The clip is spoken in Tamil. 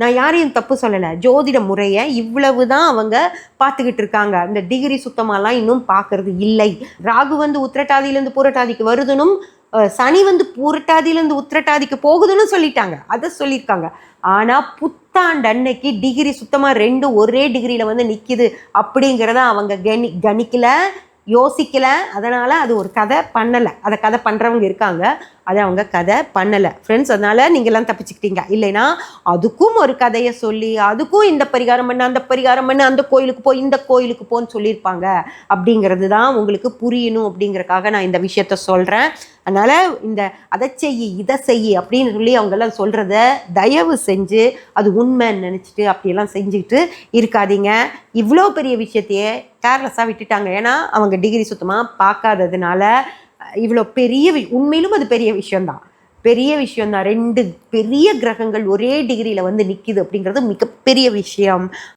நான் யாரையும் தப்பு சொல்லலை. ஜோதிட முறையை இவ்வளவு தான் அவங்க பார்த்துக்கிட்டு இருக்காங்க. இந்த டிகிரி சுத்தமாலாம் இன்னும் பார்க்கறது இல்லை. ராகு வந்து உத்திரட்டாதியிலேருந்து பூரட்டாதிக்கு வருதுனும் சனி வந்து பூரட்டாதியிலேருந்து உத்திரட்டாதிக்கு போகுதுன்னு சொல்லிட்டாங்க. அதை சொல்லியிருக்காங்க. ஆனால் புத்தாண்டு அன்னைக்கு டிகிரி சுத்தமாக ரெண்டு ஒரே டிகிரியில் வந்து நிற்கிது அப்படிங்கிறத அவங்க கணி கணிக்கலை. யோசிக்கல. அதனால் அது ஒரு கதை பண்ணலை. அதை கதை பண்ணுறவங்க இருக்காங்க. அதை அவங்க கதை பண்ணலை. ஃப்ரெண்ட்ஸ் அதனால் நீங்கள்லாம் தப்பிச்சுக்கிட்டீங்க. இல்லைன்னா அதுக்கும் ஒரு கதையை சொல்லி அதுக்கும் இந்த பரிகாரம் பண்ணு அந்த பரிகாரம் பண்ணு அந்த கோயிலுக்கு போய் இந்த கோயிலுக்கு போன்னு சொல்லியிருப்பாங்க. அப்படிங்கிறது தான் உங்களுக்கு புரியணும் அப்படிங்கிறக்காக நான் இந்த விஷயத்த சொல்கிறேன் அதனால் இந்த அதை செய் இதை செய் அப்படின்னு சொல்லி அவங்கெல்லாம் சொல்கிறத தயவு செஞ்சு அது உண்மைன்னு நினச்சிட்டு அப்படியெல்லாம் செஞ்சுக்கிட்டு இருக்காதீங்க. இவ்வளோ பெரிய விஷயத்தையே கேர்லெஸ்ஸாக விட்டுட்டாங்க. ஏன்னா அவங்க டிகிரி சுத்தமாக பார்க்காததுனால இவ்வளோ பெரிய வி- உண்மையிலும் அது பெரிய விஷயந்தான் பெரிய விஷயந்தான் ரெண்டு பெரிய கிரகங்கள் ஒரே டிகிரியில் வந்து நிற்கிது அப்படிங்கிறது மிகப்பெரிய விஷயம்.